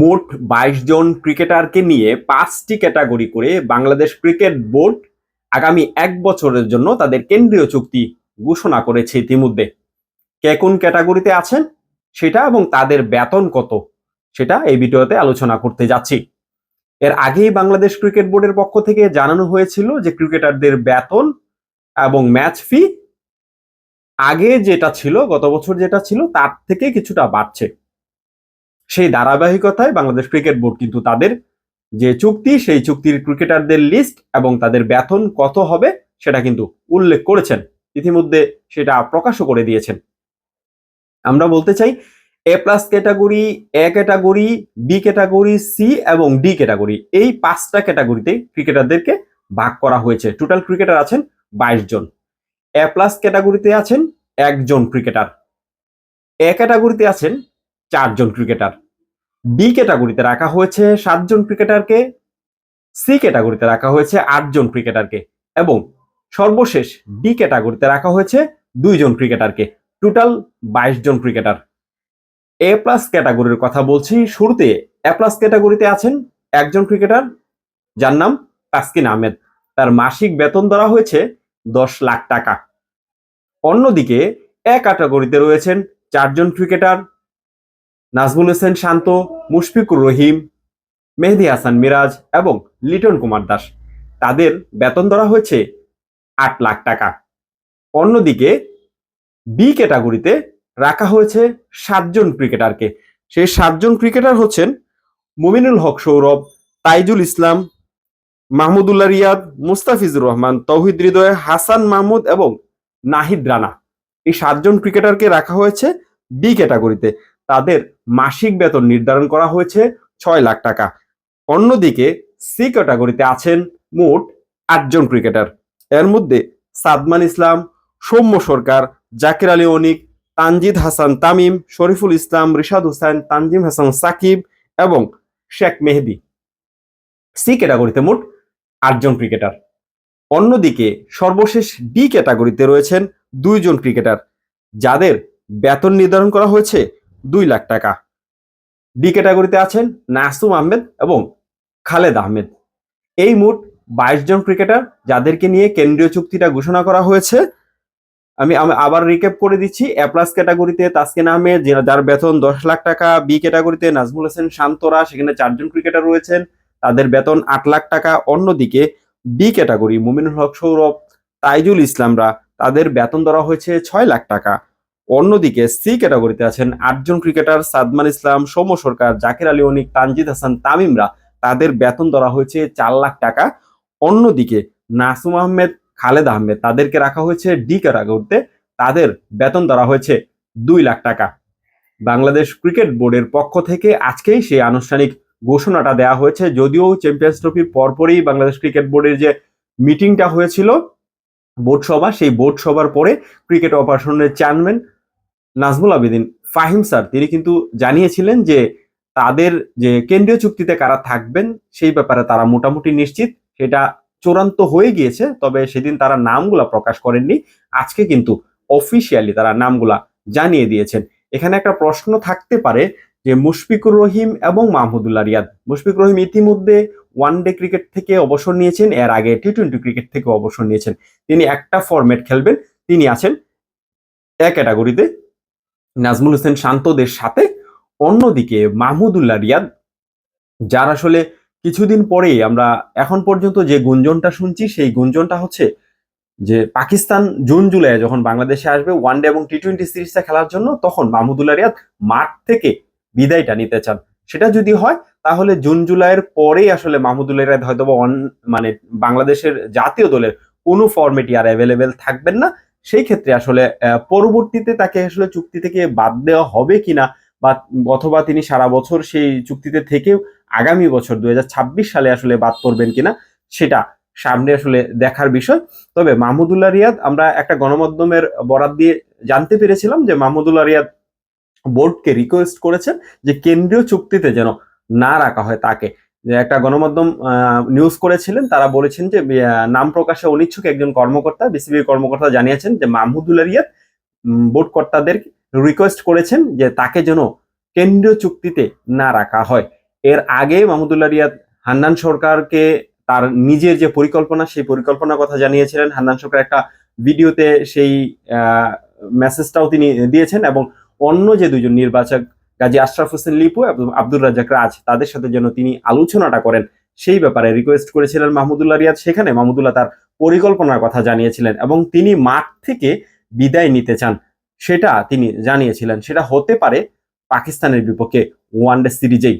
মোট বাইশ জন ক্রিকেটারকে নিয়ে পাঁচটি ক্যাটাগরি করে বাংলাদেশ ক্রিকেট বোর্ড আগামী এক বছরের জন্য তাদের কেন্দ্রীয় চুক্তি ঘোষণা করেছে ইতিমধ্যে। কে কোন ক্যাটাগরিতে আছেন সেটা এবং তাদের বেতন কত সেটা এই ভিডিওতে আলোচনা করতে যাচ্ছি। এর আগেই বাংলাদেশ ক্রিকেট বোর্ডের পক্ষ থেকে জানানো হয়েছিল যে ক্রিকেটারদের বেতন এবং ম্যাচ ফি আগে যেটা ছিল, গত বছর যেটা ছিল, তার থেকে কিছুটা বাড়ছে। সেই ধারাবাহিকতায় বাংলাদেশ ক্রিকেট বোর্ড কিন্তু তাদের যে চুক্তি, সেই চুক্তির ক্রিকেটারদের লিস্ট এবং তাদের বেতন কত হবে সেটা কিন্তু উল্লেখ করেছেন। ইতিমধ্যে সেটা প্রকাশও করে দিয়েছেন। আমরা বলতে চাই A plus category A category B category C এবং ডি ক্যাটাগরি এই পাঁচটা ক্যাটাগরিতে ক্রিকেটারদেরকে ভাগ করা হয়েছে। টোটাল ক্রিকেটার আছেন বাইশ জন। এ প্লাস ক্যাটাগরিতে আছেন একজন ক্রিকেটার এ ক্যাটাগরিতে আছেন চারজন ক্রিকেটার। বি ক্যাটাগরিতে রাখা হয়েছে সাতজন ক্রিকেটারকে সি ক্যাটাগরিতে রাখা হয়েছে আটজন ক্রিকেটারকে এবং সর্বশেষ ডি ক্যাটাগরিতে রাখা হয়েছে দুইজন ক্রিকেটারকে। টোটাল বাইশ জন ক্রিকেটার এ প্লাস ক্যাটাগরির কথা বলছি। শুরুতে এ প্লাস ক্যাটাগরিতে আছেন একজন ক্রিকেটার, যার নাম তাসকিন আহমেদ। তার মাসিক বেতন ধরা হয়েছে দশ লাখ টাকা। অন্যদিকে এ ক্যাটাগরিতে রয়েছেন চারজন ক্রিকেটার নাজমুল হোসেন শান্ত, মুশফিকুর রহিম, মেহেদি হাসান মিরাজ এবং লিটন কুমার দাস। তাদের বেতন ধরা হয়েছে আট লাখ টাকা। অন্যদিকে বি ক্যাটাগরিতে রাখা হয়েছে সাতজন ক্রিকেটারকে। সেই সাতজন ক্রিকেটার হচ্ছেন মুমিনুল হক সৌরভ, তাইজুল ইসলাম, মাহমুদুল্লাহ রিয়াদ, মুস্তাফিজুর রহমান, তৌহিদ হৃদয়, হাসান মাহমুদ এবং নাহিদ রানা। এই সাতজন ক্রিকেটারকে রাখা হয়েছে বি ক্যাটাগরিতে। তাদের মাসিক বেতন নির্ধারণ করা হয়েছে ছয় লাখ টাকা। অন্যদিকে সি ক্যাটাগরিতে আছেন মোট আটজন ক্রিকেটার। এর মধ্যে সাদমান ইসলাম, সৌম্য সরকার, জাকির আলী অনিক, তানজিদ হাসান তামিম, শরীফুল ইসলাম, রিশাদ হোসেন তানজিম হাসান সাকিব এবং শেখ মেহেদি। সি ক্যাটাগরিতে মোট আটজন ক্রিকেটার। অন্যদিকে সর্বশেষ ডি ক্যাটাগরিতে রয়েছেন দুইজন ক্রিকেটার, যাদের বেতন নির্ধারণ করা হয়েছে দুই লাখ টাকা। ডি ক্যাটাগরিতে আছেন নাসুম আহমেদ এবং খালেদ আহমেদ। এই মোট বাইশ জন ক্রিকেটার যাদেরকে নিয়ে কেন্দ্রীয় চুক্তিটা ঘোষণা করা হয়েছে। আমি আবার রিক্যাপ করে দিচ্ছি। এ প্লাস ক্যাটাগরিতে তাসকিন আহমেদ যার বেতন দশ লাখ টাকা। বি ক্যাটাগরিতে নাজমুল হোসেন শান্তরা, সেখানে চারজন ক্রিকেটার রয়েছেন। তাদের বেতন আট লাখ টাকা। অন্যদিকে বি ক্যাটাগরি, মুমিনুল হক, সৌরভ, তাইজুল ইসলামরা, তাদের বেতন ধরা হয়েছে ছয় লাখ টাকা। অন্যদিকে সি ক্যাটাগরিতে আছেন আটজন ক্রিকেটার সাদমান ইসলাম, সৌম্য সরকার, জাকির আলী অনিক, তানজিদ হাসান, তামিমরা। তাদের বেতন ধরা হয়েছে চার লাখ টাকা। অন্যদিকে নাসুম আহমেদ, খালেদ আহমেদ, তাদেরকে রাখা হয়েছে ডি ক্যাটাগরিতে। তাদের বেতন ধরা হয়েছে দুই লাখ টাকা। বাংলাদেশ ক্রিকেট বোর্ডের পক্ষ থেকে আজকেই সেই আনুষ্ঠানিক ঘোষণাটা দেওয়া হয়েছে। যদিও চ্যাম্পিয়ন্স ট্রফির পরপরই বাংলাদেশ ক্রিকেট বোর্ডের যে মিটিংটা হয়েছিল, বোর্ড সভা, সেই বোর্ড সভার পরে ক্রিকেট অপারেশনের চেয়ারম্যান নাজমুল আবেদিন, ফাহিম স্যার, তিনি কিন্তু জানিয়েছিলেন যে তাদের যে কেন্দ্রীয় চুক্তিতে কারা থাকবেন, সেই ব্যাপারে তারা মোটামুটি নিশ্চিত। সেটা চূড়ান্ত হয়ে গিয়েছে, তবে সেদিন তারা নামগুলা প্রকাশ করেননি। আজকে কিন্তু অফিসিয়ালি তারা নামগুলা জানিয়ে দিয়েছেন। এখানে একটা প্রশ্ন থাকতে পারে যে মুশফিকুর রহিম এবং মাহমুদুল্লাহ রিয়াদ, মুশফিকুর রহিম ইতিমধ্যে ওয়ান ডে ক্রিকেট থেকে অবসর নিয়েছেন, এর আগে টি টোয়েন্টি ক্রিকেট থেকে অবসর নিয়েছেন। তিনি একটা ফরম্যাট খেলবেন, তিনি আছেন এক ক্যাটাগরিতে নাজমুল হোসেন শান্তদের সাথে। অন্যদিকে মাহমুদুল্লাহ রিয়াদ, যার আসলে কিছুদিন পরেই আমরা এখন পর্যন্ত যে গুঞ্জনটা শুনছি, সেই গুঞ্জনটা হচ্ছে যে পাকিস্তান জুন জুলাই যখন বাংলাদেশে আসবে ওয়ান ডে এবং টি টোয়েন্টি সিরিজটা খেলার জন্য, তখন মাহমুদুল্লাহ রিয়াদ মাঠ থেকে বিদায়টা নিতে চান। সেটা যদি হয়, তাহলে জুন জুলাইয়ের পরেই আসলে মাহমুদুল্লাহ রিয়াদ হয়তো মানে বাংলাদেশের জাতীয় দলের কোনো ফর্মেটই আর অ্যাভেলেবেল থাকবেন না। সেই ক্ষেত্রে আসলে পরবর্তীতে তাকে আসলে চুক্তি থেকে বাদ দেওয়া হবে কিনা বা অথবা তিনি সারা বছর সেই চুক্তিতে থেকেও আগামী বছর দু হাজার ছাব্বিশ সালে আসলে বাদ পড়বেন কিনা, সেটা সামনে আসলে দেখার বিষয়। তবে মাহমুদুল্লাহ রিয়াদ, আমরা একটা গণমাধ্যমের বরাত দিয়ে জানতে পেরেছিলাম যে মাহমুদুল্লাহ রিয়াদ বোর্ডকে রিকোয়েস্ট করেছেন যে কেন্দ্রীয় চুক্তিতে যেন না রাখা হয় তাকে। যে একটা গণমাধ্যম নিউজ করেছিলেন, তারা বলেছেন যে নাম প্রকাশে অনিচ্ছুক একজন কর্মকর্তা বিসিবি কর্মকর্তা জানিয়েছেন যে মাহমুদুল্লাহ রিয়াদ বোর্ড কর্তাদের রিকোয়েস্ট করেছেন যে, তাকে যেন কেন্দ্রীয় চুক্তিতে না রাখা হয়। এর আগে মাহমুদুল্লাহ রিয়াদ হান্নান সরকারকে তার নিজের যে পরিকল্পনা, সেই পরিকল্পনার কথা জানিয়েছিলেন। হান্নান সরকার একটা ভিডিওতে সেই মেসেজটাও তিনি দিয়েছেন এবং অন্য যে দুজন নির্বাচক গাজী আশরাফ হোসেন লিপু এবং আব্দুর রাজাক রাজ, তাদের সাথে যেন তিনি আলোচনাটা করেন, সেই ব্যাপারে রিকোয়েস্ট করেছিলেন মাহমুদুল্লাহ রিয়াদ, সেখানে মাহমুদুল্লাহ তার পরিকল্পনার কথা জানিয়েছিলেন এবং তিনি মাঠ থেকে বিদায় নিতে চান, সেটা তিনি জানিয়েছিলেন। সেটা হতে পারে পাকিস্তানের বিপক্ষে ওয়ানডে সিরিজেই।